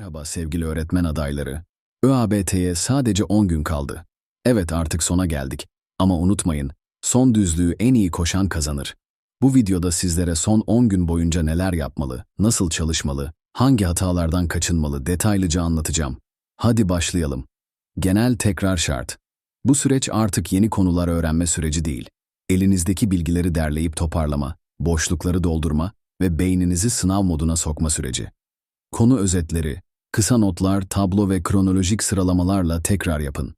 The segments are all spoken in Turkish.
Merhaba sevgili öğretmen adayları. ÖABT'ye sadece 10 gün kaldı. Evet artık sona geldik. Ama unutmayın, son düzlüğü en iyi koşan kazanır. Bu videoda sizlere son 10 gün boyunca neler yapmalı, nasıl çalışmalı, hangi hatalardan kaçınmalı detaylıca anlatacağım. Hadi başlayalım. Genel tekrar şart. Bu süreç artık yeni konular öğrenme süreci değil. Elinizdeki bilgileri derleyip toparlama, boşlukları doldurma ve beyninizi sınav moduna sokma süreci. Konu özetleri, kısa notlar, tablo ve kronolojik sıralamalarla tekrar yapın.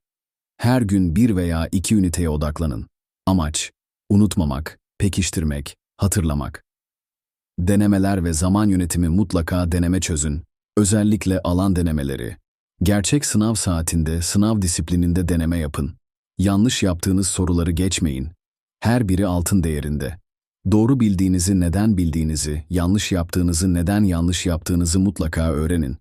Her gün bir veya iki üniteye odaklanın. Amaç, unutmamak, pekiştirmek, hatırlamak. Denemeler ve zaman yönetimi mutlaka deneme çözün. Özellikle alan denemeleri. Gerçek sınav saatinde, sınav disiplininde deneme yapın. Yanlış yaptığınız soruları geçmeyin. Her biri altın değerinde. Doğru bildiğinizi neden bildiğinizi, yanlış yaptığınızı neden yanlış yaptığınızı mutlaka öğrenin.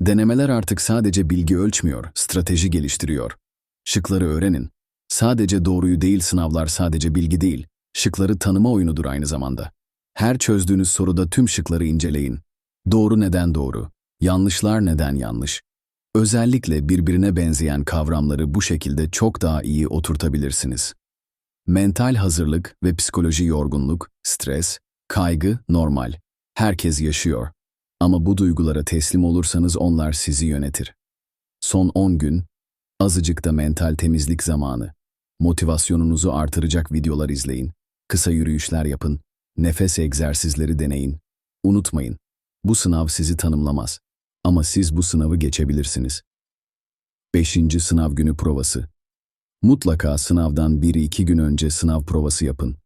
Denemeler artık sadece bilgi ölçmüyor, strateji geliştiriyor. Şıkları öğrenin. Sadece doğruyu değil sınavlar sadece bilgi değil, şıkları tanıma oyunudur aynı zamanda. Her çözdüğünüz soruda tüm şıkları inceleyin. Doğru neden doğru, yanlışlar neden yanlış. Özellikle birbirine benzeyen kavramları bu şekilde çok daha iyi oturtabilirsiniz. Mental hazırlık ve psikoloji yorgunluk, stres, kaygı normal. Herkes yaşıyor. Ama bu duygulara teslim olursanız onlar sizi yönetir. Son 10 gün, azıcık da mental temizlik zamanı. Motivasyonunuzu artıracak videolar izleyin, kısa yürüyüşler yapın, nefes egzersizleri deneyin. Unutmayın, bu sınav sizi tanımlamaz. Ama siz bu sınavı geçebilirsiniz. 5. Sınav günü provası. Mutlaka sınavdan 1-2 gün önce sınav provası yapın.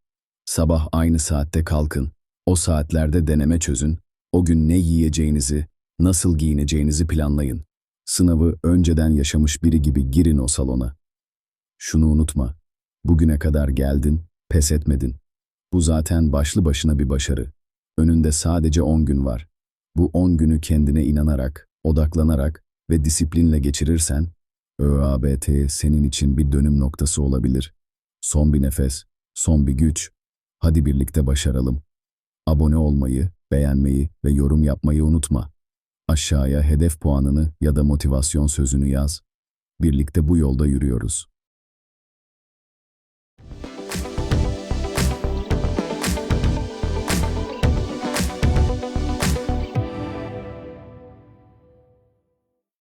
Sabah aynı saatte kalkın. O saatlerde deneme çözün. O gün ne yiyeceğinizi, nasıl giyineceğinizi planlayın. Sınavı önceden yaşamış biri gibi girin o salona. Şunu unutma. Bugüne kadar geldin, pes etmedin. Bu zaten başlı başına bir başarı. Önünde sadece 10 gün var. Bu 10 günü kendine inanarak, odaklanarak ve disiplinle geçirirsen, ÖABT senin için bir dönüm noktası olabilir. Son bir nefes, son bir güç. Hadi birlikte başaralım. Abone olmayı, beğenmeyi ve yorum yapmayı unutma. Aşağıya hedef puanını ya da motivasyon sözünü yaz. Birlikte bu yolda yürüyoruz.